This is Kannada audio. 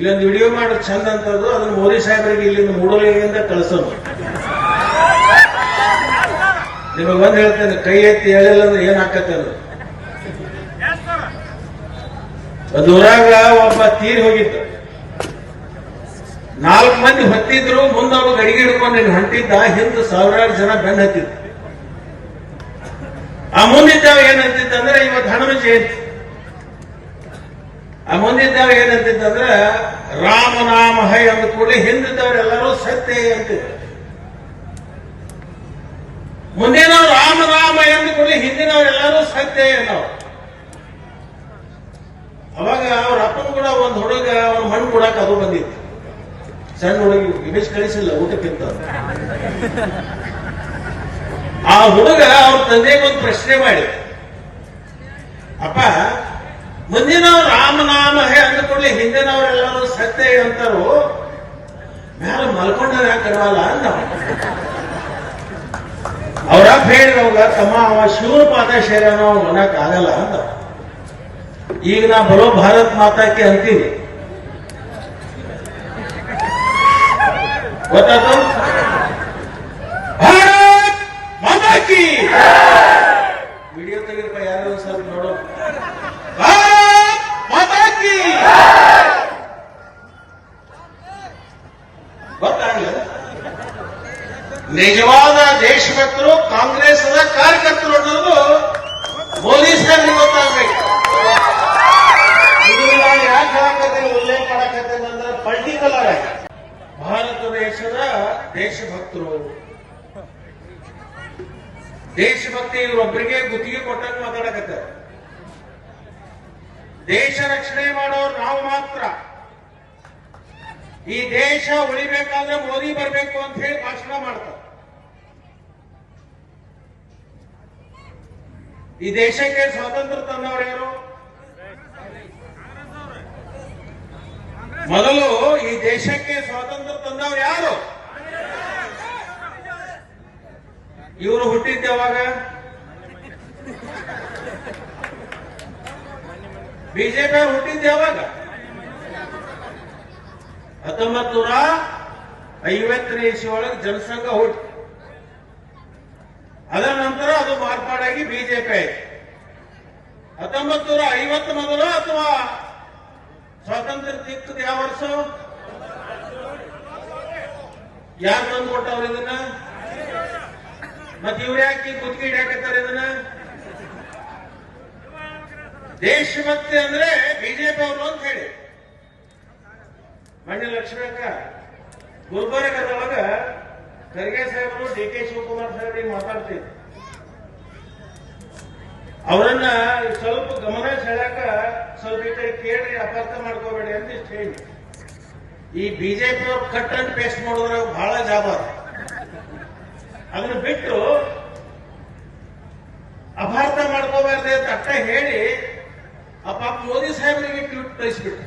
ಇಲ್ಲೊಂದು ವಿಡಿಯೋ ಮಾಡಿ, ಚಂದ ಅಂತದ್ದು ಅದನ್ನ ಮೋದಿ ಸಾಹೇಬರಿಗೆ ಇಲ್ಲಿಂದ ಮೂಡಲಿಂದ ಕಳಿಸೋದು. ನಿಮಗೆ ಒಂದ್ ಹೇಳ್ತೇನೆ, ಕೈ ಎತ್ತಿ ಹೇಳಿಲ್ಲ ಅಂದ್ರೆ ಏನ್ ಆಕತ್ತೆ ಅದು? ಅದೂರಾಗ ಒಬ್ಬ ತೀರಿ ಹೋಗಿತ್ತು ನಾಲ್ಕು ಮಂದಿ ಹೊತ್ತಿದ್ರು, ಮುಂದೆ ಅವ್ರು ಗಡಿಗೆ ಹಿಡ್ಕೊಂಡು ನೀನು ಹೊಂಟಿದ್ದ, ಹಿಂದೆ ಸಾವಿರಾರು ಜನ ಬೆನ್ನ ಹತ್ತಿದ್ರು. ಆ ಮುಂದಿದ್ದಾವ ಏನಂತಿದ್ದ ಅಂದ್ರೆ, ಇವತ್ತು ಹನುಮ ಜಯಂತಿ. ಆ ಮುಂದಿದ್ದವ್ರು ಏನಂತಿದ್ದಂದ್ರೆ, ರಾಮನಾಮ ಹೈ ಅಂದ ಕೂಡಲೇ ಹಿಂದಿದ್ದವರೆಲ್ಲರೂ ಸತ್ಯ ಅಂತಿದ್ರು. ಮುಂದಿನವ್ರು ರಾಮ ರಾಮ ಎಂದ ಕೂಡಲೇ ಹಿಂದಿನವರೆಲ್ಲರೂ ಸತ್ಯ ಏನೋ ಅವಾಗ ಅವ್ರ ಅಪ್ಪನ ಕೂಡ ಒಂದು ಹುಡುಗ ಅವ್ರ ಮಣ್ಣು ಕೊಡಕ್ ಅದು ಬಂದಿತ್ತು. ಸಣ್ಣ ಹುಡುಗಿ ಇಮೇಜ್ ಕಳಿಸಿಲ್ಲ ಊಟಕ್ಕಿಂತ. ಆ ಹುಡುಗ ಅವ್ರ ತಂದೆಗೆ ಒಂದು ಪ್ರಶ್ನೆ ಮಾಡಿ ಅಪ್ಪ ಮುಂದಿನವ್ರು ರಾಮನಾಮ ಹೇ ಅಂದ ಕೂಡಲೇ ಹಿಂದಿನವರೆಲ್ಲರೂ ಸತ್ಯ ಅಂತಾರು ಮ್ಯಾಲ ಮಲ್ಕೊಂಡ್ರೆ ಯಾಕೆ ಕಡವಲ್ಲ ಅಂದ ಅವ್ರ ಹೇಳಿದವಾಗ ತಮ್ಮ ಅವ ಶಿವನ ಪಾದ ಸೇರನೋ ಅನ್ನಕ್ ಆಗಲ್ಲ ಅಂತ. ಈಗ ನಾ ಬರೋ ಭಾರತ್ ಮಾತಾಕ್ಕೆ ಅಂತೀನಿ. ಗೊತ್ತಾಯ್ತು ಭಾರತ್ ಮಾತಾ ಕಿ ವಿಡಿಯೋ ತೆಗಿರಪ್ಪ ಯಾರು ಒಂದ್ ಸ್ವಲ್ಪ ನೋಡೋ ಭಾರತ್ ಮಾತಾ ಕಿ ಗೊತ್ತಾಗಲ್ಲ ನಿಜವಾದ ದೇಶಭಕ್ತರು, ಕಾಂಗ್ರೆಸ್ನ ಕಾರ್ಯಕರ್ತರು ಅನ್ನೋದು ಮೋದಿ ಸಾಹೇಬ್ರಿಗೆ ಗೊತ್ತಾಗ್ಬೇಕು. ಯಾಕೆ ಉಲ್ಲೇಖ ಮಾಡಕತ್ತೇನೆ ಅಂದ್ರೆ ಪರ್ಟಿಕ್ಯುಲರ್ ಆಗಿ? ಭಾರತ ದೇಶದ ದೇಶಭಕ್ತರು. ದೇಶಭಕ್ತಿ ಇವರೊಬ್ಬರಿಗೆ ಗುತ್ತಿಗೆ ಕೊಟ್ಟಂಗ ಮಾತಾಡಕತ್ತಾರೆ. ದೇಶ ರಕ್ಷಣೆ ಮಾಡೋರು ನಾವು ಮಾತ್ರ. ಈ ದೇಶ ಉಳಿಬೇಕಾದ್ರೆ ಮೋದಿ ಬರಬೇಕು ಅಂತ ಹೇಳಿ ಭಾಷಣ ಮಾಡ್ತಾರೆ. ಈ ದೇಶಕ್ಕೆ ಸ್ವಾತಂತ್ರ್ಯ ತಂದವರು ಯಾರು? ಮೊದಲು ಈ ದೇಶಕ್ಕೆ ಸ್ವಾತಂತ್ರ್ಯ ತಂದವರು ಯಾರು? ಇವರು ಹುಟ್ಟಿದ್ದ ಯಾವಾಗ? ಬಿಜೆಪಿ ಅವ್ರು ಹುಟ್ಟಿದ್ದ ಯಾವಾಗ? ಹತ್ತೊಂಬತ್ತು ನೂರ ಐವತ್ತನೇ ಇಸ್ವಿ ಒಳಗೆ ಜನಸಂಘ ಹುಟ್ಟಿ ಅದರ ನಂತರ ಅದು ಮಾರ್ಪಾಡಾಗಿ ಬಿಜೆಪಿ ಆಯ್ತು. ಹತ್ತೊಂಬತ್ ನೂರ ಐವತ್ತು ಮೊದಲು ಅಥವಾ ಸ್ವಾತಂತ್ರ್ಯ ಸಿಕ್ಕದ ಯಾವ ವರ್ಷ? ಯಾರು ತಂದು ಕೊಟ್ಟವ್ರು ಇದನ್ನ? ಮತ್ತೆ ಇವ್ರು ಯಾಕೆ ಗುತ್ತಿಗೆ ಹಿಡಿಯಾಕತ್ತಾರೆ ಇದನ್ನ? ದೇಶಭಕ್ತಿ ಅಂದ್ರೆ ಬಿಜೆಪಿ ಅವರು ಅಂತ ಹೇಳಿ ಮಣ್ಣ ಲಕ್ಷ್ಮೀಕ ಗುಲ್ಬರ್ಗದೊಳಗ ಖರ್ಗೆ ಸಾಹೇಬರು ಡಿ ಕೆ ಶಿವಕುಮಾರ್ ಸಾಹೇಬರಿಗೆ ಮಾತಾಡ್ತಿದ್ರು ಅವರನ್ನ ಸ್ವಲ್ಪ ಗಮನ ಸೆಳ್ಯಾಕ ಸ್ವಲ್ಪ ಈ ಕೇಳಿ ಅಪಾರ್ಥ ಮಾಡ್ಕೋಬೇಡಿ ಅಂತ ಇಷ್ಟು ಹೇಳಿ. ಈ ಬಿಜೆಪಿ ಅವ್ರು ಕಟ್ ಅಂಡ್ ಪೇಸ್ಟ್ ಮಾಡಿದ್ರೆ ಬಹಳ ಜಾಬ ಅದನ್ನ ಬಿಟ್ಟು ಅಪಾರ್ಥ ಮಾಡ್ಕೋಬಾರ್ದೆ ಅಂತ ಅಟ್ಟ ಹೇಳಿ, ಆ ಪಾಪ ಮೋದಿ ಸಾಹೇಬರಿಗೆ ಟ್ವೀಟ್ ಕಳಿಸ್ಬಿಟ್ಟು